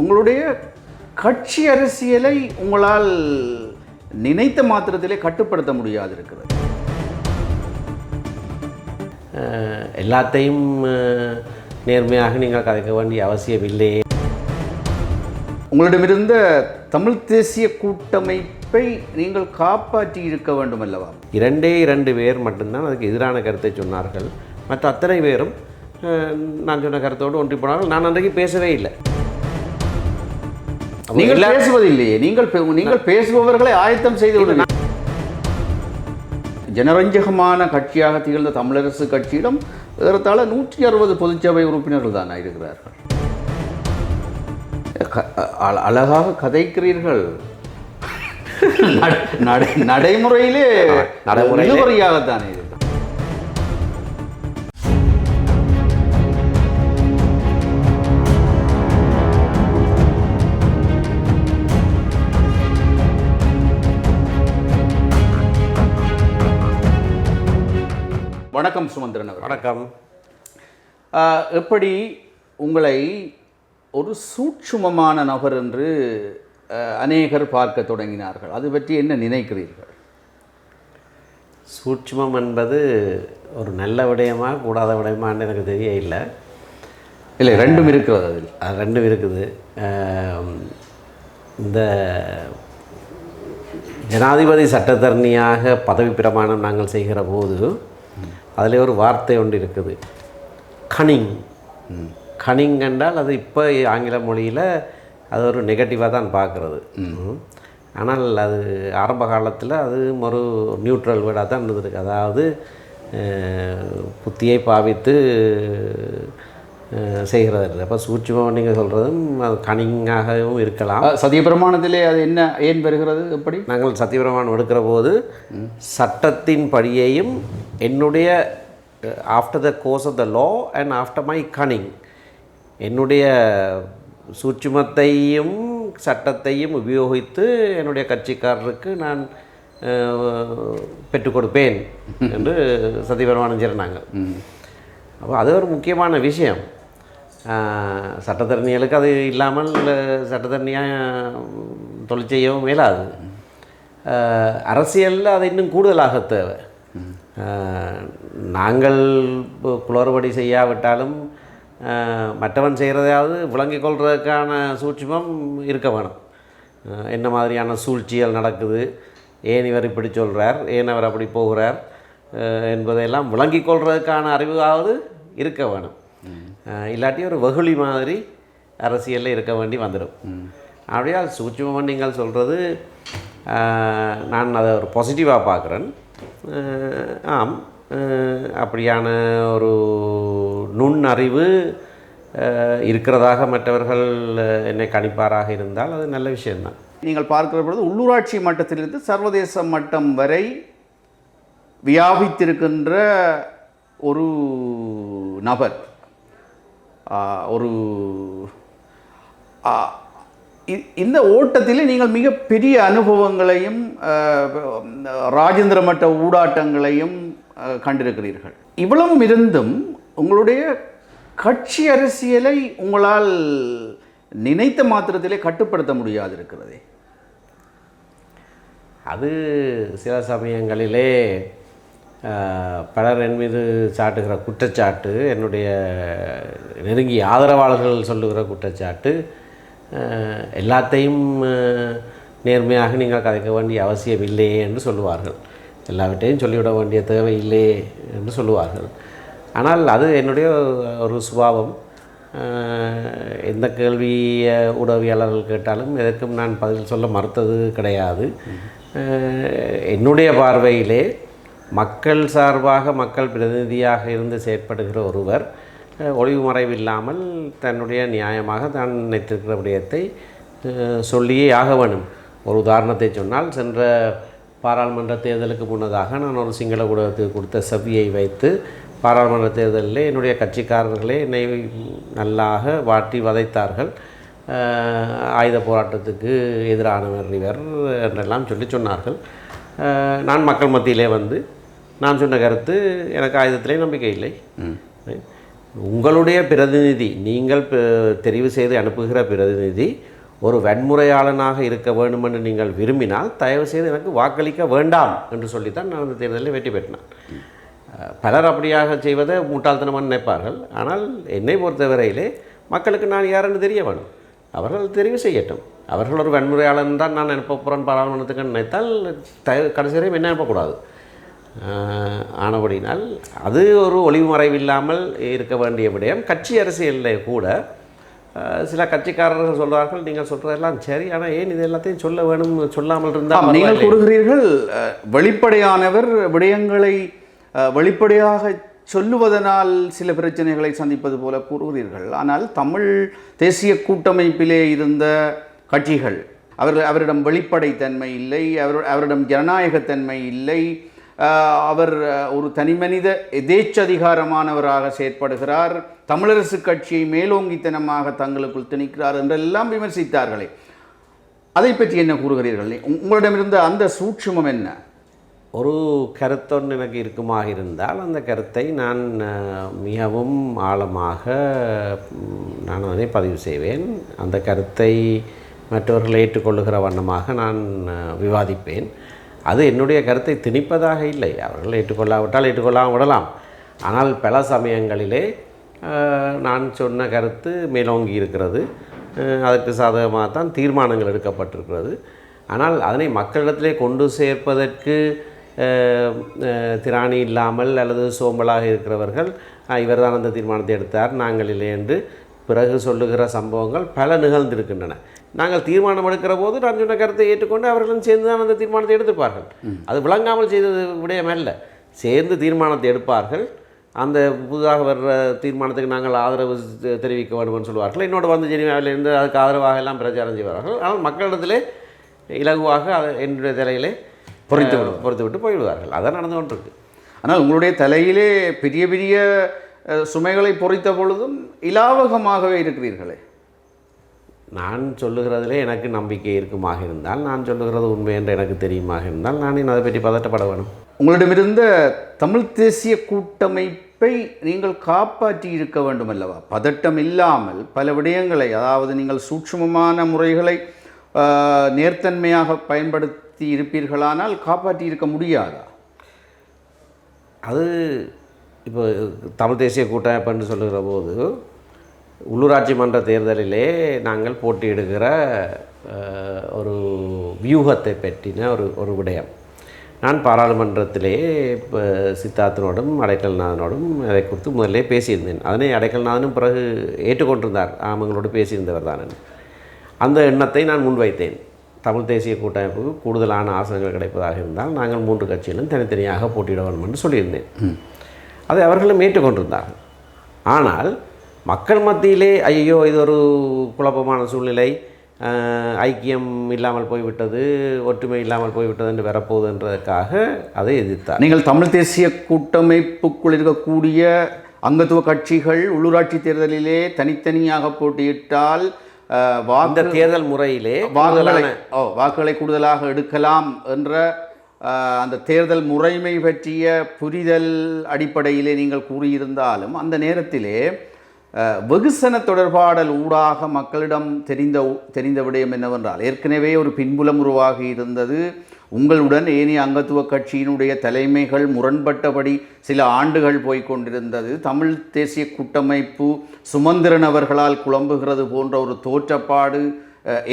உங்களுடைய கட்சி அரசியலை உங்களால் நினைத்த மாத்திரத்திலே கட்டுப்படுத்த முடியாது இருக்கிறது எல்லாத்தையும் நேர்மையாக நீங்கள் கதைக்க வேண்டிய அவசியம் இல்லையே உங்களிடமிருந்த தமிழ் தேசிய கூட்டமைப்பை நீங்கள் காப்பாற்றி இருக்க வேண்டும் அல்லவா இரண்டே இரண்டு பேர் மட்டும்தான் அதுக்கு எதிரான கருத்தை சொன்னார்கள். மற்ற அத்தனை பேரும் நான் சொன்ன கருத்தோடு ஒன்றி போனார்கள். நான் அன்றைக்கு பேசவே இல்லை. நீங்கள் பேசுவதில்லையே. நீங்கள் நீங்கள் பேசுபவர்களை ஆயத்தம் செய்து ஜனரஞ்சகமான கட்சியாக திகழ்ந்த தமிழரசு கட்சியிடம் ஏறத்தாழ நூற்றி அறுபது பொதுச்சபை உறுப்பினர்கள் தான் இருக்கிறார்கள். அழகாக கதைக்கிறீர்கள். நட- நடை- நடைமுறையிலே இழுபறியாகத்தானே இது? வணக்கம் சுமந்திரன் அவர் வணக்கம். எப்படி உங்களை ஒரு சூட்சுமமான நபர் என்று அநேகர் பார்க்க தொடங்கினார்கள்? அது பற்றி என்ன நினைக்கிறீர்கள்? சூட்சுமம் என்பது ஒரு நல்ல விடயமா கூடாத விடயமான்னு எனக்கு தெரிய இல்லை இல்லை ரெண்டும் இருக்கிறது அதில். அது ரெண்டும் இருக்குது. இந்த ஜனாதிபதி சட்டத்தரணியாக பதவி பிரமாணம் நாங்கள் செய்கிற போது அதில் ஒரு வார்த்தை ஒன்று இருக்குது. கனிங். கனிங் என்றால் அது இப்போ ஆங்கில மொழியில் அது ஒரு நெகட்டிவாக தான் பார்க்குறது. ஆனால் அது ஆரம்ப காலத்தில் அது ஒரு நியூட்ரல் வேர்டாக தான் இருந்திருக்கு அதாவது புத்தியை பாவித்து செய்கிறது அப்போ சூட்சுமம் நீங்கள் சொல்கிறதும் அது கனிங்காகவும் இருக்கலாம். ஆஹ், சத்திய பிரமாணத்திலே அது என்ன ஏன் வருகிறது எப்படி? நாங்கள் சத்தியபிரமாணம் எடுக்கிற போது சட்டத்தின் படியையும் என்னுடைய after the course of the law and after my cunning என்னுடைய சூட்சுமத்தையும் சட்டத்தையும் உபயோகித்து என்னுடைய கட்சிக்காரருக்கு நான் பெற்றுக் கொடுப்பேன் என்று சத்தியபிரமாணம் செய்கிறாங்க அப்போ அது ஒரு முக்கியமான விஷயம். சட்டத்தரணிகளுக்கு அது இல்லாமல் சட்டத்தரணியாக தொழில் செய்யவும் மேலாது அரசியலில் அது இன்னும் கூடுதலாக தேவை. நாங்கள் குளறுபடி செய்யாவிட்டாலும் மற்றவன் செய்கிறதையாவது விளங்கிக் கொள்வதற்கான சூட்சிமம் இருக்க வேணும். என்ன மாதிரியான சூழ்ச்சிகள் நடக்குது? ஏன் இவர் இப்படி சொல்கிறார் ஏன் அவர் அப்படி போகிறார்? என்பதையெல்லாம் விளங்கிக் கொள்வதற்கான அறிவாவது இருக்க வேணும். இல்லாட்டி ஒரு வெகுளி மாதிரி அரசியலில் இருக்க வேண்டி வந்துடும். அப்படியே அது நீங்கள் சொல்கிறது நான் அதை ஒரு பாசிட்டிவாக பார்க்குறேன். ஆம். அப்படியான ஒரு நுண்ணறிவு இருக்கிறதாக மற்றவர்கள் என்னை கணிப்பாராக இருந்தால் அது நல்ல விஷயம்தான். நீங்கள் பார்க்கிற பொழுது உள்ளூராட்சி மட்டத்திலிருந்து சர்வதேச மட்டம் வரை வியாபித்திருக்கின்ற ஒரு நபர் ஒரு இந்த ஓட்டத்தில் நீங்கள் மிகப்பெரிய அனுபவங்களையும் ராஜேந்திர மட்ட ஊடாட்டங்களையும் கண்டிருக்கிறீர்கள். இவ்வளவும் இருந்தும் உங்களுடைய கட்சி அரசியலை உங்களால் நினைத்த மாத்திரத்திலே கட்டுப்படுத்த முடியாது இருக்கிறதே அது சில சமயங்களிலே பலர் என் மீது சாட்டுகிற குற்றச்சாட்டு என்னுடைய நெருங்கிய ஆதரவாளர்கள் சொல்லுகிற குற்றச்சாட்டு எல்லாத்தையும் நேர்மையாக நீங்கள் கதைக்க வேண்டிய அவசியம் இல்லையே என்று சொல்லுவார்கள். எல்லாவற்றையும் சொல்லிவிட வேண்டிய தேவை இல்லையே என்று சொல்லுவார்கள். ஆனால் அது என்னுடைய ஒரு சுபாவம். எந்த கேள்வியை உதவியாளர்கள் கேட்டாலும் எதற்கும் நான் பதில் சொல்ல மறுத்தது கிடையாது. என்னுடைய பார்வையிலே மக்கள் சார்பாக மக்கள் பிரதிநிதியாக இருந்து செயற்படுகிற ஒருவர் ஒளிவு மறைவில்லாமல் தன்னுடைய நியாயமாக தான் நினைத்திருக்கிற விடயத்தை சொல்லியே ஆக வேணும் ஒரு உதாரணத்தை சொன்னால் சென்ற பாராளுமன்ற தேர்தலுக்கு முன்னதாக நான் ஒரு சிங்கள ஊடகத்துக்கு கொடுத்த செவ்வியை வைத்து பாராளுமன்ற தேர்தலில் என்னுடைய கட்சிக்காரர்களே என்னை நல்லாக வாட்டி வதைத்தார்கள். ஆயுத போராட்டத்துக்கு எதிரானவர் இவர் என்றெல்லாம் சொல்லி சொன்னார்கள். நான் மக்கள் மத்தியிலே வந்து நான் சொன்ன கருத்து எனக்கு ஆயுதத்திலே நம்பிக்கை இல்லை. உங்களுடைய பிரதிநிதி நீங்கள் தெரிவு செய்து அனுப்புகிற பிரதிநிதி ஒரு வன்முறையாளனாக இருக்க வேண்டுமென்று நீங்கள் விரும்பினால் தயவு செய்து எனக்கு வாக்களிக்க வேண்டாம் என்று சொல்லித்தான் நான் அந்த தேர்தலில் வெற்றி பெற்றினேன் பலர் அப்படியாக செய்வதை முட்டாள்தனமாக நினைப்பார்கள். ஆனால் என்னை பொறுத்தவரையிலே மக்களுக்கு நான் யாருன்னு தெரிய வேணும் அவர்கள் தெரிவு செய்யட்டும். அவர்கள் ஒரு வன்முறையாளன் தான் நான் அனுப்ப போகிறேன் பாராளுமன்றத்துக்கு நினைத்தால் த கடைசி வரையும் என்ன அனுப்பக்கூடாது. ஆனபடினால் அது ஒரு ஒளிவு மறைவில்லாமல் இருக்க வேண்டிய விடயம். கட்சி அரசியலில் கூட சில கட்சிக்காரர்கள் சொல்கிறார்கள் நீங்கள் சொல்கிறதெல்லாம் சரி ஆனால் ஏன் இது எல்லாத்தையும் சொல்ல வேணும்? சொல்லாமல் இருந்தால் நீங்கள் கூறுகிறீர்கள் வெளிப்படையானவர் விடயங்களை வெளிப்படையாக சொல்லுவதனால் சில பிரச்சனைகளை சந்திப்பது போல கூறுகிறீர்கள். ஆனால் தமிழ் தேசிய கூட்டமைப்பிலே இருந்த கட்சிகள் அவர்கள் அவரிடம் வெளிப்படைத்தன்மை இல்லை அவர் அவரிடம் ஜனநாயகத்தன்மை இல்லை அவர் ஒரு தனிமனித எதேச்சதிகாரமானவராக செயற்படுகிறார். தமிழரசு கட்சியை மேலோங்கித்தனமாக தங்களுக்குள் திணிக்கிறார் என்றெல்லாம் விமர்சித்தார்களே. அதை பற்றி என்ன கூறுகிறீர்கள்? உங்களிடமிருந்து உங்களிடமிருந்த அந்த சூட்சுமம் என்ன? ஒரு கருத்தொன்று எனக்கு இருக்குமாக இருந்தால் அந்த கருத்தை நான் மிகவும் ஆழமாக நான் அதனை பதிவு செய்வேன். அந்த கருத்தை மற்றவர்கள் ஏற்றுக்கொள்ளுகிற வண்ணமாக நான் விவாதிப்பேன். அது என்னுடைய கருத்தை திணிப்பதாக இல்லை. அவர்கள் ஏற்றுக்கொள்ளாவிட்டால் ஏற்றுக்கொள்ளாமல் விடலாம். ஆனால் பல சமயங்களிலே நான் சொன்ன கருத்து மேலோங்கி இருக்கிறது. அதற்கு சாதகமாக தான் தீர்மானங்கள் எடுக்கப்பட்டிருக்கிறது. ஆனால் அதனை மக்களிடத்திலே கொண்டு சேர்ப்பதற்கு திராணி இல்லாமல் அல்லது சோம்பலாக இருக்கிறவர்கள் இவர் தான் அந்த தீர்மானத்தை எடுத்தார் நாங்கள் இல்லை என்று பிறகு சொல்லுகிற சம்பவங்கள் பல நிகழ்ந்திருக்கின்றன. நாங்கள் தீர்மானம் எடுக்கிற போது நான் சொன்ன கருத்தை ஏற்றுக்கொண்டு அவர்களும் சேர்ந்து தான் அந்த தீர்மானத்தை எடுத்துப்பார்கள். அது விளங்காமல் செய்தது விடயமல்ல சேர்ந்து தீர்மானத்தை எடுப்பார்கள். அந்த புதிதாக வர்ற தீர்மானத்துக்கு நாங்கள் ஆதரவு தெரிவிக்க வேண்டும்னு சொல்வார்கள் என்னோட வந்து ஜெனிவாவிலிருந்து அதுக்கு ஆதரவாக எல்லாம் பிரச்சாரம் செய்வார்கள். ஆனால் மக்களிடத்திலே இலகுவாக அதை என்னுடைய தலையிலே பொறித்து பொறித்து விட்டு போய்விடுவார்கள். அதான் நடந்து கொண்டிருக்கு. ஆனால் உங்களுடைய தலையிலே பெரிய பெரிய சுமைகளை பொறித்த பொழுதும் இலாவகமாகவே இருக்கிறீர்களே. நான் சொல்லுகிறதிலே எனக்கு நம்பிக்கை இருக்குமாக இருந்தால் நான் சொல்லுகிறது உண்மை என்று எனக்கு தெரியுமாக இருந்தால் நான் அதை பற்றி பதட்டப்பட வேணும்? உங்களிடமிருந்த தமிழ் தேசிய கூட்டமைப்பை நீங்கள் காப்பாற்றி இருக்க வேண்டும் அல்லவா? பதட்டம் இல்லாமல் பல விடயங்களை அதாவது நீங்கள் சூட்சுமமான முறைகளை நேர்த்தன்மையாக பயன்படுத்தி இருப்பீர்களானால் காப்பாற்றி இருக்க முடியாதா? அது இப்போ தமிழ் தேசிய கூட்டமைப்புன்னு சொல்லுகிற போது உள்ளூராட்சி மன்ற தேர்தலிலே நாங்கள் போட்டியிடுகிற ஒரு வியூகத்தை பற்றின ஒரு ஒரு விடயம். நான் பாராளுமன்றத்திலே இப்போ சித்தார்த்தனோடும் அடைக்கல்நாதனோடும் அதை குறித்து முதல்ல பேசியிருந்தேன். அதனை அடைக்கல்நாதனும் பிறகு ஏற்றுக்கொண்டிருந்தார். ஆமங்களோடு பேசியிருந்தவர் தான் அந்த எண்ணத்தை நான் முன்வைத்தேன். தமிழ் தேசிய கூட்டமைப்புக்கு கூடுதலான ஆசனங்கள் கிடைப்பதாக இருந்தால் நாங்கள் மூன்று கட்சிகளும் தனித்தனியாக போட்டியிட வேண்டும் என்று சொல்லியிருந்தேன் அதை அவர்களும் ஏற்றுக்கொண்டிருந்தார்கள். ஆனால் மக்கள் மத்தியிலே ஐயோ இது ஒரு குழப்பமான சூழ்நிலை. ஐக்கியம் இல்லாமல் போய்விட்டது ஒற்றுமை இல்லாமல் போய்விட்டது என்று வரப்போகுதுன்றதுக்காக அதை எதிர்த்தார். நீங்கள் தமிழ் தேசிய கூட்டமைப்புக்குள் இருக்கக்கூடிய அங்கத்துவ கட்சிகள் உள்ளூராட்சி தேர்தலிலே தனித்தனியாக போட்டியிட்டால் வாக்கு அந்த தேர்தல் முறையிலே வாக்குகளை ஓ வாக்குகளை கூடுதலாக எடுக்கலாம் என்ற அந்த தேர்தல் முறைமை பற்றிய புரிதல் அடிப்படையிலே நீங்கள் கூறியிருந்தாலும் அந்த நேரத்திலே வெகுசன தொடர்பாடல் ஊடாக மக்களிடம் தெரிந்த தெரிந்த விடயம் என்னவென்றால் ஏற்கனவே ஒரு பின்புலம் உருவாகி இருந்தது. உங்களுடன் ஏனைய அங்கத்துவ கட்சியினுடைய தலைமைகள் முரண்பட்டபடி சில ஆண்டுகள் போய்கொண்டிருந்தது தமிழ் தேசிய கூட்டமைப்பு சுமந்திரன் அவர்களால் குழம்புகிறது போன்ற ஒரு தோற்றப்பாடு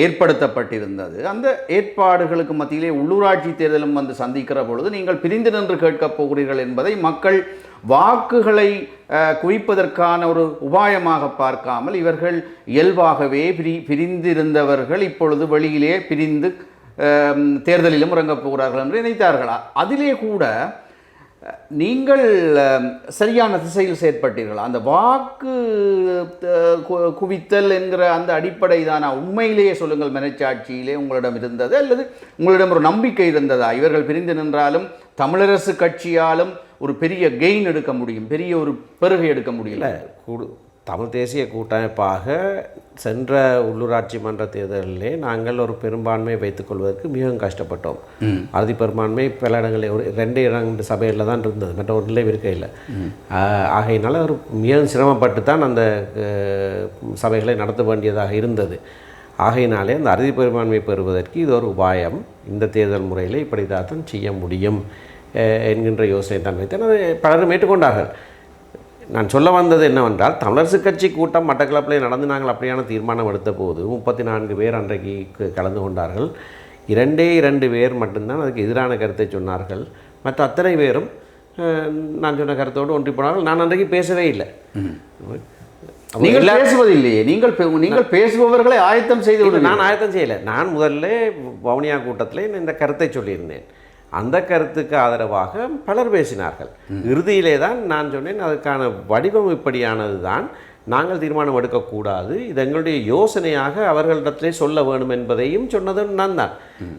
ஏற்படுத்தப்பட்டிருந்தது. அந்த ஏற்பாடுகளுக்கு மத்தியிலே உள்ளூராட்சி தேர்தலும் வந்து சந்திக்கிற பொழுது நீங்கள் பிரிந்து நின்று கேட்கப் போகிறீர்கள் என்பதை மக்கள் வாக்குகளை குவிப்பதற்கான ஒரு உபாயமாக பார்க்காமல் இவர்கள் இயல்பாகவே பிரி பிரிந்திருந்தவர்கள் இப்பொழுது வெளியிலே பிரிந்து தேர்தலிலும் இறங்கப் போகிறார்கள் என்று நினைத்தார்களா? அதிலே கூட நீங்கள் சரியான திசையில் செயற்பட்டீர்களா? அந்த வாக்கு குவித்தல் என்கிற அந்த அடிப்படை தானா? உண்மையிலேயே சொல்லுங்கள் மனச்சாட்சியிலே உங்களிடம் இருந்தது அல்லது உங்களிடம் ஒரு நம்பிக்கை இருந்ததா? இவர்கள் பிரிந்து நின்றாலும் தமிழரசு கட்சியாலும் ஒரு பெரிய கெயின் எடுக்க முடியும் பெரிய ஒரு பெருகை எடுக்க முடியல கூடு தமிழ் தேசிய கூட்டமைப்பாக சென்ற உள்ளூராட்சி மன்ற தேர்தலிலே நாங்கள் ஒரு பெரும்பான்மை வைத்துக்கொள்வதற்கு மிகவும் கஷ்டப்பட்டோம். அறுதி பெரும்பான்மை பல இடங்களில் ஒரு ரெண்டு இரண்டு சபையில் தான் இருந்தது. மற்ற ஒன்றிலே இருக்க இல்லை. ஆகையினால ஒரு மிகவும் சிரமப்பட்டு தான் அந்த சபைகளை நடத்த வேண்டியதாக இருந்தது. ஆகையினாலே அந்த அறுதி பெரும்பான்மை பெறுவதற்கு இது ஒரு உபாயம். இந்த தேர்தல் முறையில் இப்படி தான் செய்ய முடியும் என்கின்ற யோசனை தான் வைத்தேன். அதை பலரும் ஏற்றுக்கொண்டார்கள். நான் சொல்ல வந்தது என்னவென்றால் தமிழரசு கட்சி கூட்டம் மட்டக்களப்பில் நடந்து நாங்கள் அப்படியான தீர்மானம் எடுத்த போது முப்பத்தி நான்கு பேர் அன்றைக்கு கலந்து கொண்டார்கள். இரண்டே இரண்டு பேர் மட்டும்தான் அதுக்கு எதிரான கருத்தை சொன்னார்கள். மற்ற அத்தனை பேரும் நான் சொன்ன கருத்தோடு ஒன்றி போனார்கள். நான் அன்றைக்கு பேசவே இல்லை. நீங்கள் எல்லா- பேசுவதில்லையே நீங்கள் நீங்கள் பேசுபவர்களை ஆயத்தம் செய்து நான் ஆயத்தம் செய்யலை. நான் முதல்ல வவுனியா கூட்டத்தில் இந்த கருத்தை சொல்லியிருந்தேன். அந்த கருத்துக்கு ஆதரவாக பலர் பேசினார்கள். இறுதியிலே தான் நான் சொன்னேன் அதுக்கான வடிவம் இப்படியானது தான் நாங்கள் தீர்மானம் எடுக்கக்கூடாது இது எங்களுடைய யோசனையாக அவர்களிடத்திலே சொல்ல வேண்டும் என்பதையும் சொன்னதும் நான் தான்.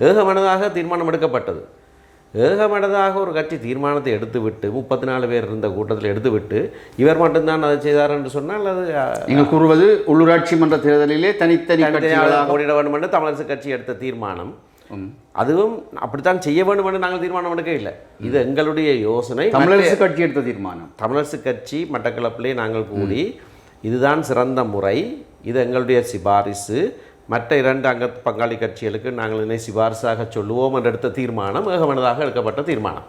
ஏகமனதாக தீர்மானம் எடுக்கப்பட்டது. ஏகமனதாக ஒரு கட்சி தீர்மானத்தை எடுத்துவிட்டு முப்பத்தி நாலு பேர் இருந்த கூட்டத்தில் எடுத்துவிட்டு இவர் மட்டும்தான் அதை செய்தார் என்று சொன்னால் அது நீங்கள் கூறுவது உள்ளூராட்சி மன்ற தேர்தலிலே தனித்தனி போட்டியிட வேண்டும் என்று தமிழரசு கட்சி எடுத்த தீர்மானம். அதுவும் அப்படித்தான் செய்ய வேண்டும் என்று நாங்கள் தீர்மானம் எடுக்க இல்லை. இது எங்களுடைய யோசனை. தமிழரசு கட்சி எடுத்த தீர்மானம். தமிழரசு கட்சி மட்டக்களப்பிலே நாங்கள் கூடி இதுதான் சிறந்த முறை. இது எங்களுடைய சிபாரிசு. மற்ற இரண்டு அங்க பங்காளி கட்சிகளுக்கு நாங்கள் இதனை சிபாரிசாக சொல்லுவோம் என்று எடுத்த தீர்மானம் ஏகமனதாக எடுக்கப்பட்ட தீர்மானம்.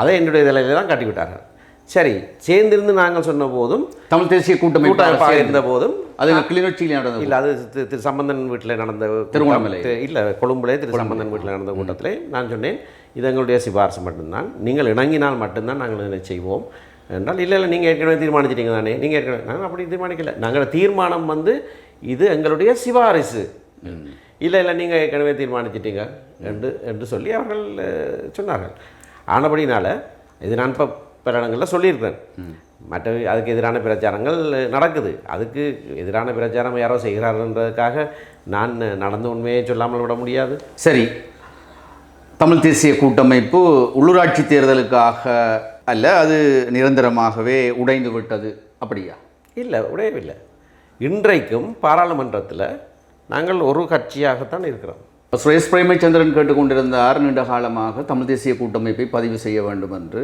அதை என்னுடைய தலையில தான் காட்டிவிட்டார்கள். சரி சேர்ந்திருந்து நாங்கள் சொன்ன போதும் தமிழ் தேசிய கூட்டமைப்பாக. இருந்த போதும் அது கிளிநொச்சியில் நடந்தது இல்லை அது திரு சம்பந்தன் வீட்டில் நடந்த திருவண்ணாமலை. இல்லை கொழும்புலே திரு சம்பந்தன் வீட்டில் நடந்த கூட்டத்திலே நான் சொன்னேன் இது எங்களுடைய சிபாரிசு மட்டும்தான். நீங்கள் இணங்கினால் மட்டும்தான் நாங்கள் இதனை செய்வோம். என்றால் இல்லை இல்லை நீங்கள் ஏற்கனவே தீர்மானிச்சிட்டீங்க தானே. நீங்கள் ஏற்கனவே நாங்கள் அப்படி தீர்மானிக்கல. நாங்கள் தீர்மானம் வந்து இது எங்களுடைய சிபாரிசு. இல்லை இல்லை நீங்கள் ஏற்கனவே தீர்மானிச்சிட்டீங்க. என்று என்று சொல்லி அவர்கள் சொன்னார்கள். ஆனபடினால இது நான் இப்போ பல இடங்களில் சொல்லியிருக்கிறேன். மற்ற அதுக்கு எதிரான பிரச்சாரங்கள் நடக்குது. அதுக்கு எதிரான பிரச்சாரம் யாரோ செய்கிறார்கள்ன்றதுக்காக நான் நடந்த உண்மையை சொல்லாமல் விட முடியாது. சரி. தமிழ் தேசிய கூட்டமைப்பு உள்ளூராட்சி தேர்தலுக்காக அல்ல அது நிரந்தரமாகவே உடைந்து விட்டது அப்படியா? இல்லை உடையவில்லை. இன்றைக்கும் பாராளுமன்றத்தில் நாங்கள் ஒரு கட்சியாகத்தான் இருக்கிறோம். சுரேஷ் பிரேமச்சந்திரன் கேட்டுக்கொண்டிருந்தார் நீண்ட காலமாக தமிழ் தேசிய கூட்டமைப்பை பதிவு செய்ய வேண்டும் என்று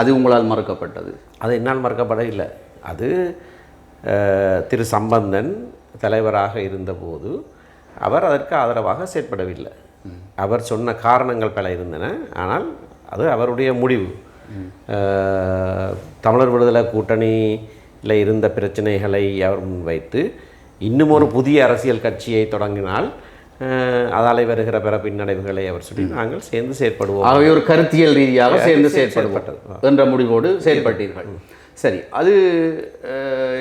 அது உங்களால் மறுக்கப்பட்டது. அது என்னால் மறுக்கப்படவில்லை. இல்லை அது திரு சம்பந்தன் தலைவராக இருந்தபோது அவர் அதற்கு ஆதரவாக செயற்படவில்லை. அவர் சொன்ன காரணங்கள் பல இருந்தன. ஆனால் அது அவருடைய முடிவு. தமிழர் விடுதலை கூட்டணியில் இருந்த பிரச்சனைகளை அவர் முன்வைத்து இன்னும் ஒரு புதிய அரசியல் கட்சியை தொடங்கினால் அதாலே வருகிற பிற பின்னடைவுகளை அவர் சொல்லி நாங்கள் சேர்ந்து செயற்படுவோம். ஆகவே ஒரு கருத்தியல் ரீதியாக சேர்ந்து செயற்படுவோம் என்ற முடிவோடு செயல்பட்டீர்கள் சரி அது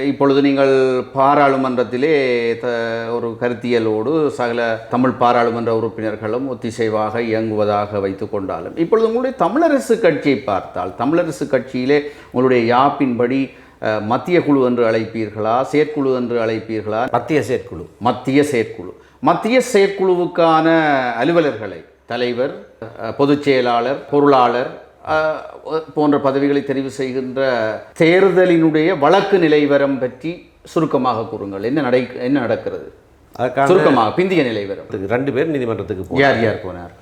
இப்பொழுது நீங்கள் பாராளுமன்றத்திலே த ஒரு கருத்தியலோடு சகல தமிழ் பாராளுமன்ற உறுப்பினர்களும் ஒத்திசைவாக இயங்குவதாக வைத்துக் கொண்டாலும் இப்பொழுது உங்களுடைய தமிழரசு கட்சியை பார்த்தால் தமிழரசு கட்சியிலே உங்களுடைய யாப்பின்படி மத்திய குழு என்று அழைப்பீர்களா செயற்குழு என்று அழைப்பீர்களா? மத்திய செயற்குழு. மத்திய செயற்குழு. மத்திய செயற்குழுவுக்கான அலுவலர்களை தலைவர் அஹ், பொதுச் செயலாளர் பொருளாளர் போன்ற பதவிகளை தெரிவு செய்கின்ற தேர்தலினுடைய வழக்கு நிலைவரம் பற்றி சுருக்கமாக கூறுங்கள். என்ன நடை என்ன நடக்கிறது? சுருக்கமாக பிந்திய நிலைவரம் ரெண்டு பேர் நீதிமன்றத்துக்கு யார் யார் போனார்?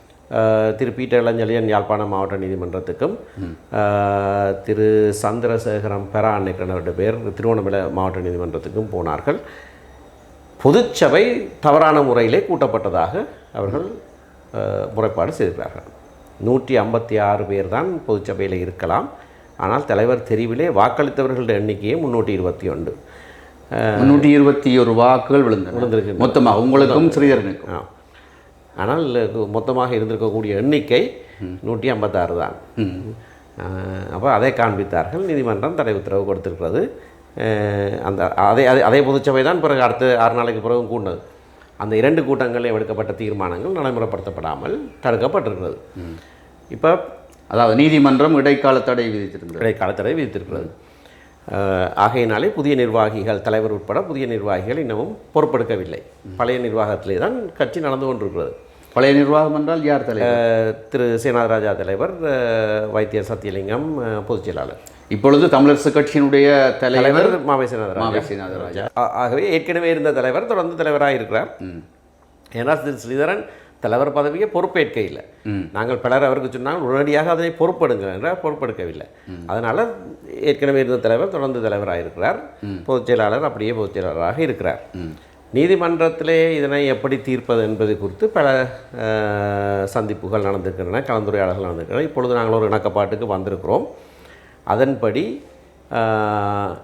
திரு பீட்டர் இளஞ்செழியன் யாழ்ப்பாணம் மாவட்ட நீதிமன்றத்துக்கும் திரு சந்திரசேகரம் பெரா அன்னைக்கு ரெண்டு பேர் திருவண்ணாமலை மாவட்ட நீதிமன்றத்துக்கும் போனார்கள். பொதுச்சபை தவறான முறையிலே கூட்டப்பட்டதாக அவர்கள் முறைப்பாடு செய்திருக்கிறார்கள். நூற்றி ஐம்பத்தி ஆறு பேர் தான் பொதுச்சபையில் இருக்கலாம். ஆனால் தலைவர் தெரிவிலே வாக்களித்தவர்களுடைய எண்ணிக்கையே முன்னூற்றி இருபத்தி ஒன்று. முன்னூற்றி இருபத்தி ஒரு வாக்குகள் விழுந்தன. விழுந்திருக்கின்றன. மொத்தமாக உங்களுக்கும் ஸ்ரீதரனுக்கும். ஆனால் மொத்தமாக இருந்திருக்கக்கூடிய எண்ணிக்கை நூற்றி ஐம்பத்தாறு தான். அப்போ அதை காண்பித்தார்கள். நீதிமன்றம் தடை உத்தரவு கொடுத்திருக்கிறது. அந்த அதே அதே அதே பொதுச்சபை தான் பிறகு அடுத்த ஆறு நாளைக்கு பிறகு கூண்டது அந்த இரண்டு கூட்டங்களில் எடுக்கப்பட்ட தீர்மானங்கள் நடைமுறைப்படுத்தப்படாமல் தடுக்கப்பட்டிருக்கிறது. இப்போ அதாவது நீதிமன்றம் இடைக்கால தடை விதித்திருந்தது இடைக்கால தடை விதித்திருக்கிறது. ஆகையினாலே புதிய நிர்வாகிகள் தலைவர் உட்பட புதிய நிர்வாகிகள் இன்னமும் பொறுப்பெடுக்கவில்லை. பழைய நிர்வாகத்திலே தான் கட்சி நடந்து கொண்டிருக்கிறது. பழைய நிர்வாகம் என்றால் யார் தலைவர்? திரு சேனாதராஜா தலைவர் அஹ், வைத்தியர் சத்தியலிங்கம் பொதுச் செயலாளர். இப்பொழுது தமிழரசு கட்சியினுடைய தலைவர் மாவேசநாதர் ஆ- ஆகவே ஏற்கனவே இருந்த தலைவர் தொடர்ந்து தலைவராக இருக்கிறார். ஏன்னா திரு ஸ்ரீதரன் தலைவர் பதவியை பொறுப்பேற்க இல்லை. நாங்கள் பலர் அவருக்கு சொன்னால் உடனடியாக அதனை பொறுப்பெடுங்க என்றால் பொறுப்பெடுக்கவில்லை அதனால் ஏற்கனவே இருந்த தலைவர் தொடர்ந்து தலைவராக இருக்கிறார். பொதுச் செயலாளர் அப்படியே பொதுச் செயலாளராக இருக்கிறார். நீதிமன்றத்திலே இதனை எப்படி தீர்ப்பது என்பது குறித்து பல சந்திப்புகள் நடந்திருக்கின்றன கலந்துரையாடல்கள் நடந்திருக்கின்றன. இப்பொழுது நாங்கள் ஒரு இணக்கப்பாட்டுக்கு வந்திருக்கிறோம். அதன்படி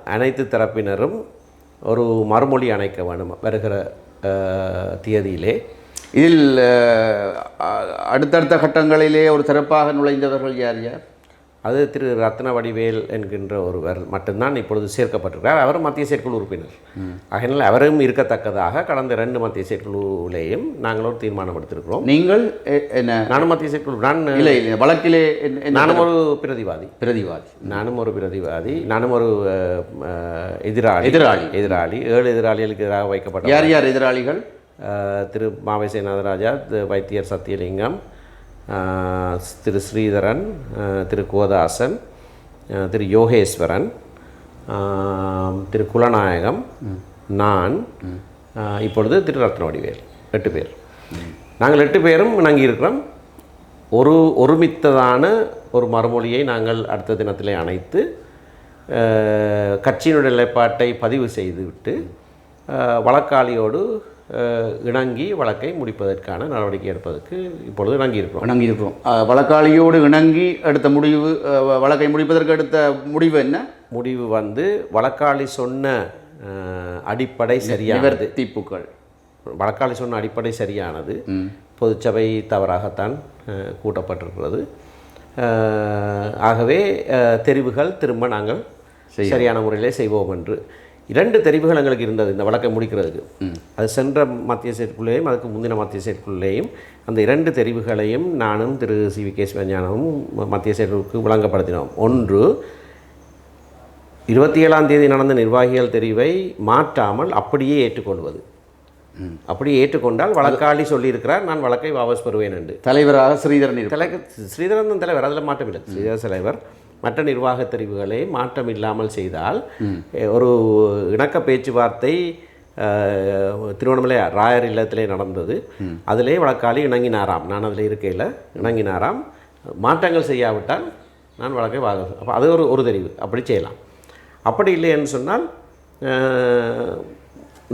அனைத்து தரப்பினரும் ஒரு மறுமொழி அணைக்க வேண்டும் வருகிற தியதியிலே தேதியிலே. இதில் அடுத்தடுத்த கட்டங்களிலே ஒரு சிறப்பாக நுழைந்தவர்கள் யார் யார்? அது திரு ரத்ன வடிவேல் என்கின்ற ஒருவர் மட்டும்தான் இப்பொழுது சேர்க்கப்பட்டிருக்கிறார். அவர் மத்திய செயற்குழு உறுப்பினர். ஆகையினால் அவரும் இருக்கத்தக்கதாக கடந்த ரெண்டு மத்திய செயற்குழுவிலேயும் நாங்கள் ஒரு தீர்மானம் எடுத்திருக்கிறோம் நீங்கள் என்ன? நானும் மத்திய செயற்குழு நான் இல்லை இல்லை வழக்கிலே நானும் ஒரு பிரதிவாதி. பிரதிவாதி. நானும் ஒரு பிரதிவாதி. நானும் ஒரு எதிராளி. எதிராளி. எதிராளி. ஏழு எதிராளிகளுக்கு எதிராக வைக்கப்பட்ட யார் யார் எதிராளிகள்? திரு மாவேசை நாதராஜா திரு வைத்தியர் சத்தியலிங்கம் திரு ஸ்ரீதரன் திரு கோதாசன் திரு யோகேஸ்வரன் திரு குலநாயகம் நான் இப்பொழுது திரு ரத்னவடிவேல் எட்டு பேர். நாங்கள் எட்டு பேரும் இணங்கி இருக்கிறோம். ஒரு ஒருமித்ததான ஒரு மறுமொழியை நாங்கள் அடுத்த தினத்திலே அணைத்து கட்சியினுடைய நிலைப்பாட்டை பதிவு செய்துவிட்டு வழக்காளியோடு இணங்கி வழக்கை முடிப்பதற்கான நடவடிக்கை எடுப்பதற்கு இப்பொழுது இணங்கி இருக்கிறோம் இணங்கி இருக்கிறோம் வழக்காளியோடு இணங்கி எடுத்த முடிவு வழக்கை முடிப்பதற்கு எடுத்த முடிவு என்ன? முடிவு வந்து வழக்காளி சொன்ன அடிப்படை சரியானது. நிவர்த்திப்புகள். வழக்காளி சொன்ன அடிப்படை சரியானது. பொதுச்சபை தவறாகத்தான் கூட்டப்பட்டிருக்கிறது. ஆகவே தெரிவுகள் திரும்ப நாங்கள் சரியான முறையிலே செய்வோம் என்று. இரண்டு தெரிவுகள் எங்களுக்கு இருந்தது இந்த வழக்கை முடிக்கிறதுக்கு. அது சென்ற மத்திய செயற்குள்ளேயும் அதுக்கு முந்தின மத்திய செயற்குள்ளேயும் அந்த இரண்டு தெரிவுகளையும் நானும் திரு சி. வி. கே சிவஞானமும் மத்திய செயற்குழுக்கு விளங்கப்படுத்தினோம். ஒன்று இருபத்தி ஏழாம் தேதி நடந்த நிர்வாகிகள் தெரிவை மாற்றாமல் அப்படியே ஏற்றுக்கொள்வது. அப்படியே ஏற்றுக்கொண்டால் வழக்காளி சொல்லியிருக்கிறார் நான் வழக்கை வாபஸ் பெறுவேன் என்று. தலைவராக ஸ்ரீதரன் தலைவர் ஸ்ரீதரன் தலைவர் அதில் மாற்றமில்லை ஸ்ரீதர தலைவர். மற்ற நிர்வாக தெரிவுகளை மாற்றம் இல்லாமல் செய்தால் ஒரு இணக்க பேச்சுவார்த்தை திருவண்ணாமலை ராயர் இல்லத்திலே நடந்தது. அதிலே வழக்காளி இணங்கினாராம். நான் அதில் இருக்கையில் இணங்கினாராம். மாற்றங்கள் செய்யாவிட்டால் நான் வழக்கை வாங்க அப்போ அது ஒரு ஒரு தெரிவு. அப்படி செய்யலாம். அப்படி இல்லைன்னு சொன்னால்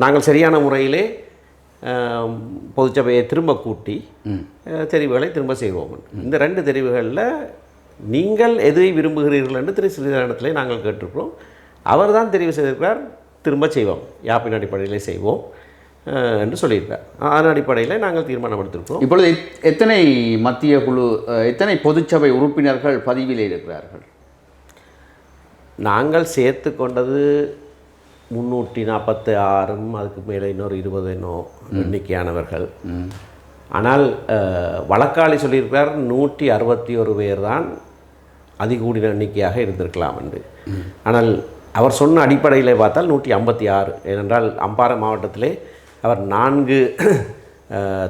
நாங்கள் சரியான முறையிலே பொதுச்சபையை திரும்ப கூட்டி தெரிவுகளை திரும்ப செய்வோம். இந்த ரெண்டு தெரிவுகளில் நீங்கள் எதை விரும்புகிறீர்கள் என்று திரு ஸ்ரீதரனத்திலே நாங்கள் கேட்டிருக்கிறோம். அவர் தான் தெரிவு செய்திருக்கிறார். திரும்ப செய்வோம். யாப்பின் அடிப்படையிலே செய்வோம் என்று சொல்லியிருக்கார் அதன் அடிப்படையில் நாங்கள் தீர்மானம் எடுத்திருக்கிறோம் இப்பொழுது எத்- எத்தனை மத்திய குழு எத்தனை பொதுச்சபை உறுப்பினர்கள் பதிவிலே இருக்கிறார்கள்? நாங்கள் சேர்த்து கொண்டது முந்நூற்றி நாற்பத்தி ஆறும் அதுக்கு மேலே இன்னொரு இருபது இன்னும் எண்ணிக்கையானவர்கள். ஆனால் வழக்காளி சொல்லியிருக்கிறார் நூற்றி அறுபத்தி ஒரு பேர் தான் அதிகூடின எண்ணிக்கையாக இருந்திருக்கலாம் என்று. ஆனால் அவர் சொன்ன அடிப்படையில் பார்த்தால் நூற்றி ஐம்பத்தி ஆறு. ஏனென்றால் அம்பாறை மாவட்டத்திலே அவர் நான்கு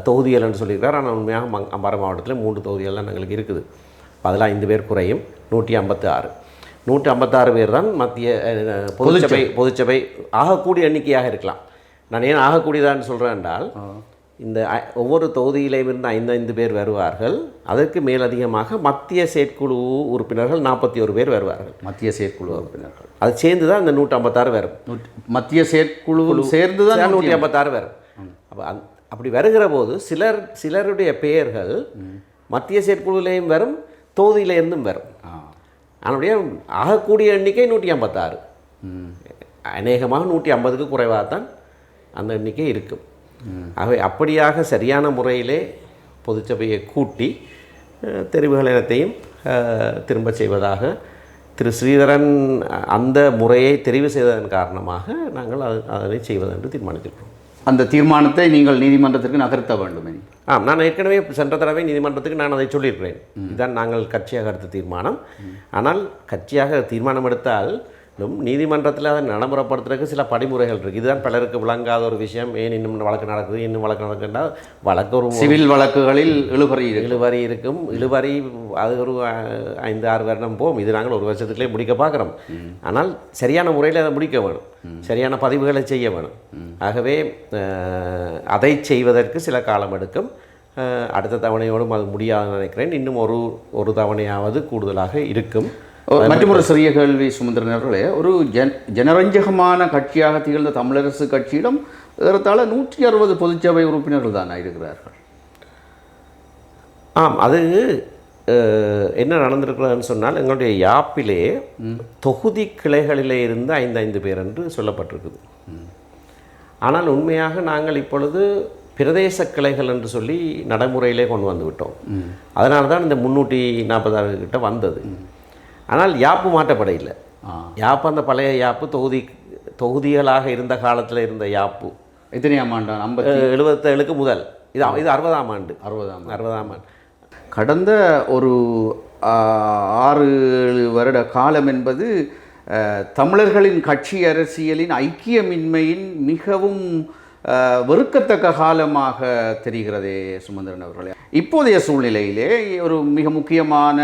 தொகுதிகள் என்று சொல்லியிருக்கிறார். ஆனால் உண்மையாக மங் அம்பாறை மாவட்டத்தில் மூன்று தொகுதிகள் தான் எங்களுக்கு இருக்குது. அதில் ஐந்து பேர் குறையும். நூற்றி ஐம்பத்தி ஆறு. நூற்றி ஐம்பத்தாறு பேர் தான் மத்திய பொதுச்சபை பொதுச்சபை. ஆகக்கூடிய எண்ணிக்கையாக இருக்கலாம். நான் ஏன் ஆகக்கூடியதான்னு சொல்கிறேன் என்றால் இந்த ஒவ்வொரு தொகுதியிலையும் இருந்து ஐந்து ஐந்து பேர் வருவார்கள். அதற்கு மேலதிகமாக மத்திய செயற்குழு உறுப்பினர்கள் நாற்பத்தி ஒரு பேர் வருவார்கள். மத்திய செயற்குழு உறுப்பினர்கள். அது சேர்ந்து தான் இந்த நூற்றி ஐம்பத்தாறு வரும் மத்திய செயற்குழு சேர்ந்து தான் நூற்றி ஐம்பத்தாறு வரும். அப்போ அந் அப்படி வருகிற போது சிலர் சிலருடைய பெயர்கள் மத்திய செயற்குழுவிலையும் வரும் தொகுதியிலேருந்தும் வரும். அதனுடைய ஆகக்கூடிய எண்ணிக்கை நூற்றி ஐம்பத்தாறு. அநேகமாக நூற்றி ஐம்பதுக்கு குறைவாக தான் அந்த எண்ணிக்கை இருக்கும். ஆகவே அப்படியாக சரியான முறையிலே பொதுச்சபையை கூட்டி தெரிவுகள் இனத்தையும் அஹ், திரும்ப செய்வதாக திரு ஸ்ரீதரன் அந்த முறையை தெரிவு செய்ததன் காரணமாக நாங்கள் அது அதனை செய்வதென்று தீர்மானித்திருக்கிறோம். அந்த தீர்மானத்தை நீங்கள் நீதிமன்றத்திற்கு நகர்த்த வேண்டும். ஆம் நான் ஏற்கனவே சென்ற தடவை நீதிமன்றத்துக்கு நான் அதை சொல்லியிருக்கிறேன். இதுதான் நாங்கள் கட்சியாக எடுத்த தீர்மானம். ஆனால் கட்சியாக தீர்மானம் எடுத்தால் நீதிமன்றத்தில் அதை நடைமுறைப்படுத்துறதுக்கு சில படிமுறைகள் இருக்குது இதுதான் பலருக்கு விளங்காத ஒரு விஷயம். ஏன் இன்னும் வழக்கு நடக்குது? இன்னும் வழக்கு நடக்குதுன்னா வழக்கு ஒரு சிவில் வழக்குகளில் இழுபறி இழுவரி இருக்கும். இழுவரி அது ஒரு ஐந்து ஆறு வருடம் போகும். இது நாங்கள் ஒரு வருஷத்துக்குள்ளே முடிக்க பார்க்குறோம். ஆனால் சரியான முறையில் அதை முடிக்க வேணும். சரியான பதிவுகளை செய்ய வேணும். ஆகவே அதை செய்வதற்கு சில காலம் எடுக்கும். அடுத்த தவணையோடும் அது முடியாதுன்னு நினைக்கிறேன். இன்னும் ஒரு ஒரு தவணையாவது கூடுதலாக இருக்கும். மற்றொரு சிறிய கேள்வி சுமந்திரன் அவர்களே. ஒரு ஜன் ஜனரஞ்சகமான கட்சியாக திகழ்ந்த தமிழரசு கட்சியிடம் ஏறத்தாழ நூற்றி அறுபது பொதுச்சபை உறுப்பினர்கள் தான் இருக்கிறார்கள்? ஆம் அது என்ன நடந்திருக்கிறதுன்னு சொன்னால் எங்களுடைய யாப்பிலே தொகுதி கிளைகளிலே இருந்து ஐந்து ஐந்து பேர் என்று சொல்லப்பட்டிருக்குது. ஆனால் உண்மையாக நாங்கள் இப்பொழுது பிரதேச கிளைகள் என்று சொல்லி நடைமுறையிலே கொண்டு வந்து விட்டோம். அதனால தான் இந்த முன்னூற்றி நாற்பதாறு கிட்ட வந்தது. ஆனால் யாப்பு மாற்றப்பட இல்லை ஆ. யாப்பு அந்த பழைய யாப்பு தொகுதி தொகுதிகளாக இருந்த காலத்தில் இருந்த யாப்பு. எத்தனையாம் ஆண்டான்? ஐம்பத்தி எழுபத்தேழுக்கு முதல். இது இது அறுபதாம் ஆண்டு. அறுபதாம் அறுபதாம் ஆண்டு. கடந்த ஒரு ஆறு ஏழு வருட காலம் என்பது தமிழர்களின் கட்சி அரசியலின் ஐக்கியமின்மையின் மிகவும் வெறுக்கத்தக்க காலமாக தெரிகிறதே சுமந்திரன் அவர்களே. இப்போதைய சூழ்நிலையிலே ஒரு மிக முக்கியமான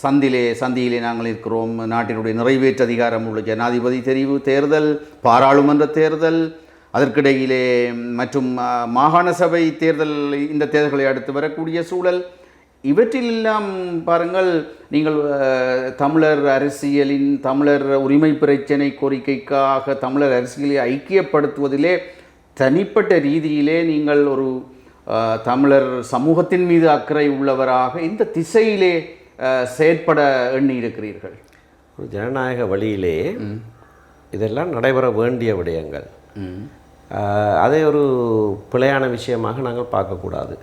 சந்திலே சந்தியிலே நாங்கள் இருக்கிறோம். நாட்டினுடைய நிறைவேற்று அதிகாரம் உள்ள ஜனாதிபதி தெரிவு தேர்தல் பாராளுமன்ற தேர்தல் அதற்கிடையிலே மற்றும் மாகாண சபை தேர்தல் இந்த தேர்தல்களை அடுத்து வரக்கூடிய சூழல் இவற்றிலெல்லாம் பாருங்கள் நீங்கள் தமிழர் அரசியலின் தமிழர் உரிமை பிரச்சனை கோரிக்கைக்காக தமிழர் அரசியலை ஐக்கியப்படுத்துவதிலே தனிப்பட்ட ரீதியிலே நீங்கள் ஒரு தமிழர் சமூகத்தின் மீது அக்கறை உள்ளவராக இந்த திசையிலே செயற்பட எண்ணி இருக்கிறீர்கள் ஒரு ஜனநாயக வழியிலே இதெல்லாம் நடைபெற வேண்டிய விடயங்கள். அதை ஒரு பிழையான விஷயமாக நாங்கள் பார்க்கக்கூடாது.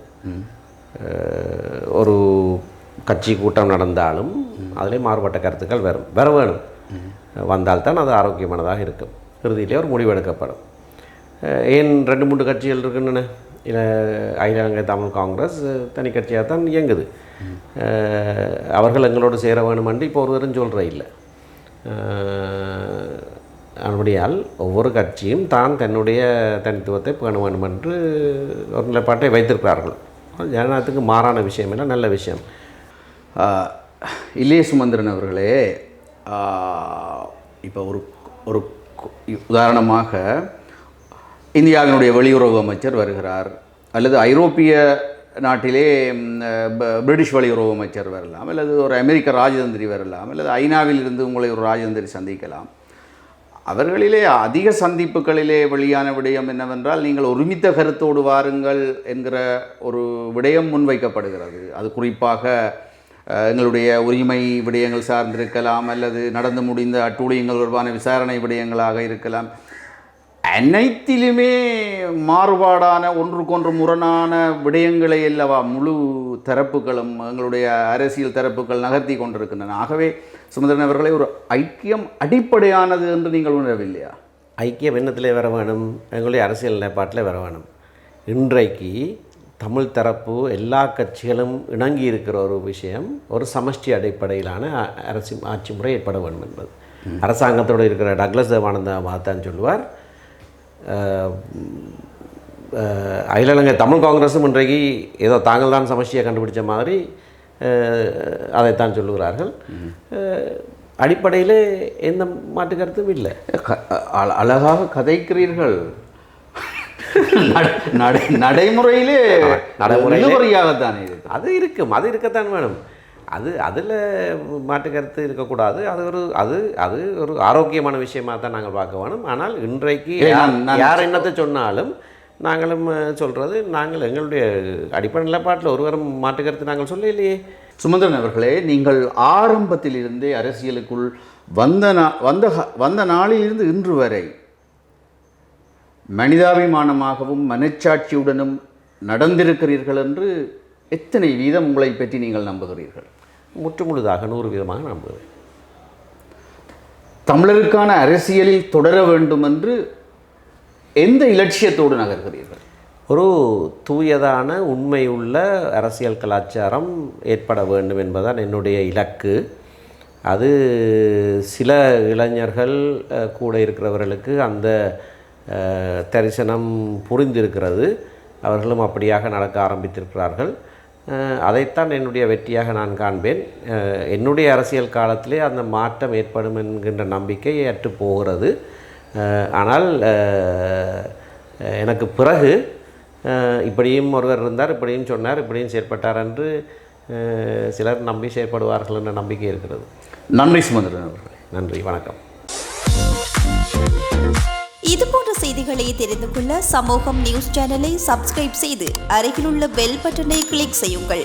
ஒரு கட்சி கூட்டம் நடந்தாலும் அதிலே மாறுபட்ட கருத்துக்கள் வரும் வர வேணும் வந்தால்தான் அது ஆரோக்கியமானதாக இருக்கும். இறுதியிலே ஒரு முடிவெடுக்கப்படும். ஏன் ரெண்டு மூன்று கட்சிகள் இருக்குன்னு? இல்லை அகில தமிழ் காங்கிரஸ் தனி கட்சியாக தான் இயங்குது. அவர்கள் எங்களோடு சேர வேணுமென்று இப்போ ஒருவரும் சொல்கிற இல்லை. அப்படியால் ஒவ்வொரு கட்சியும் தான் தன்னுடைய தனித்துவத்தை பேண வேண்டும் என்று ஒரு நிலைப்பாட்டை வைத்திருக்கிறார்கள். ஜனநாயகத்துக்கு மாறான விஷயம். இல்லை நல்ல விஷயம். ஆஹ், சுமந்திரன் அவர்களே இப்போ ஒரு ஒரு உதாரணமாக இந்தியாவினுடைய வெளியுறவு அமைச்சர் வருகிறார். அல்லது ஐரோப்பிய நாட்டிலே ப- பிரிட்டிஷ் வெளியுறவு அமைச்சர் வரலாம். அல்லது ஒரு அமெரிக்க ராஜதந்திரி வரலாம். அல்லது ஐநாவில் இருந்து உங்களை ஒரு ராஜதந்திரி சந்திக்கலாம். அவர்களிலே அதிக சந்திப்புகளிலே வெளியான விடயம் என்னவென்றால் நீங்கள் ஒருமித்த கருத்தோடு வாருங்கள் என்கிற ஒரு விடயம் முன்வைக்கப்படுகிறது. அது குறிப்பாக எங்களுடைய உரிமை விடயங்கள் சார்ந்திருக்கலாம் அல்லது நடந்து முடிந்த அட்டூழியங்கள் தொடர்பான விசாரணை விடயங்களாக இருக்கலாம். அனைத்திலுமே மாறுபாடான ஒன்றுக்கொன்று முரணான விடயங்களை அல்லவா முழு தரப்புகளும் எங்களுடைய அரசியல் தரப்புகள் நகர்த்தி கொண்டிருக்கின்றன. ஆகவே சுமந்திரன் அவர்களே ஒரு ஐக்கியம் அடிப்படையானது என்று நீங்கள் உணரவில்லையா? ஐக்கியம் எண்ணத்திலே வர வேணும் எங்களுடைய அரசியல் நிலைப்பாட்டில் வர வேணும். இன்றைக்கு தமிழ் தரப்பு எல்லா கட்சிகளும் இணங்கி இருக்கிற ஒரு விஷயம் ஒரு சமஷ்டி அடிப்படையிலான அரசு ஆட்சி முறை ஏற்பட வேண்டும் என்பது. அரசாங்கத்தோடு இருக்கிற டக்ளஸ் தேவானந்தா மாத்தான் சொல்லுவார். அஹ், அஹ், அகில இலங்கை தமிழ் காங்கிரஸும் இன்றைக்கு ஏதோ தாங்கள் தான் சமஷ்டியை கண்டுபிடிச்ச மாதிரி அதைத்தான் சொல்லுகிறார்கள். அடிப்படையில் எந்த மாற்று கருத்தும் இல்லை. அழகாக கதைக்கிறீர்கள். நட- நடை- நடைமுறையிலே இருக்கு அது இருக்கும் அது இருக்கத்தான் வேணும். அது அதில் மாற்று கருத்து இருக்கக்கூடாது. அது ஒரு அது அது ஒரு ஆரோக்கியமான விஷயமா தான் நாங்கள் பார்க்க வேணும். ஆனால் இன்றைக்கு யார் என்னத்தை சொன்னாலும் நாங்களும் அஹ், சொல்றது நாங்கள் எங்களுடைய அடிப்படை நிலைப்பாட்டில் ஒருவரும் மாற்று கருத்து நாங்கள் சொல்ல இல்லையே சுமந்திரன் அவர்களே நீங்கள் ஆரம்பத்திலிருந்தே அரசியலுக்குள் வந்த நா வந்த வந்த நாளிலிருந்து இன்று வரை மனிதாபிமானமாகவும் மனச்சாட்சியுடனும் நடந்திருக்கிறீர்கள் என்று எத்தனை வீதம் உங்களை பற்றி நீங்கள் நம்புகிறீர்கள்? முற்று முழுதாக நூறு விதமாக நம்புகிறேன். தமிழருக்கான அரசியலில் தொடர வேண்டும் என்று எந்த இலட்சியத்தோடு நகர்கிறீர்கள்? ஒரு தூயதான உண்மையுள்ள அரசியல் கலாச்சாரம் ஏற்பட வேண்டும் என்பதுதான் என்னுடைய இலக்கு. அது சில இளைஞர்கள் கூட இருக்கிறவர்களுக்கு அந்த தரிசனம் புரிந்திருக்கிறது. அவர்களும் அப்படியாக நடக்க ஆரம்பித்திருக்கிறார்கள். அதைத்தான் என்னுடைய வெற்றியாக நான் காண்பேன். என்னுடைய அரசியல் காலத்திலே அந்த மாற்றம் ஏற்படும் என்கின்ற நம்பிக்கை அற்று போகிறது. ஆனால் எனக்கு பிறகு இப்படியும் ஒருவர் இருந்தார் இப்படியும் சொன்னார் இப்படியும் செயற்பட்டார் என்று சிலர் நம்பி செயற்படுவார்கள் என்ற நம்பிக்கை இருக்கிறது. நன்றி சுமந்திரன் அவர்களே. நன்றி வணக்கம். இது போன்ற செய்திகளை தெரிந்து கொள்ள சமூகம் நியூஸ் சேனலை சப்ஸ்கிரைப் செய்து அருகிலுள்ள பெல் பட்டனை கிளிக் செய்யுங்கள்.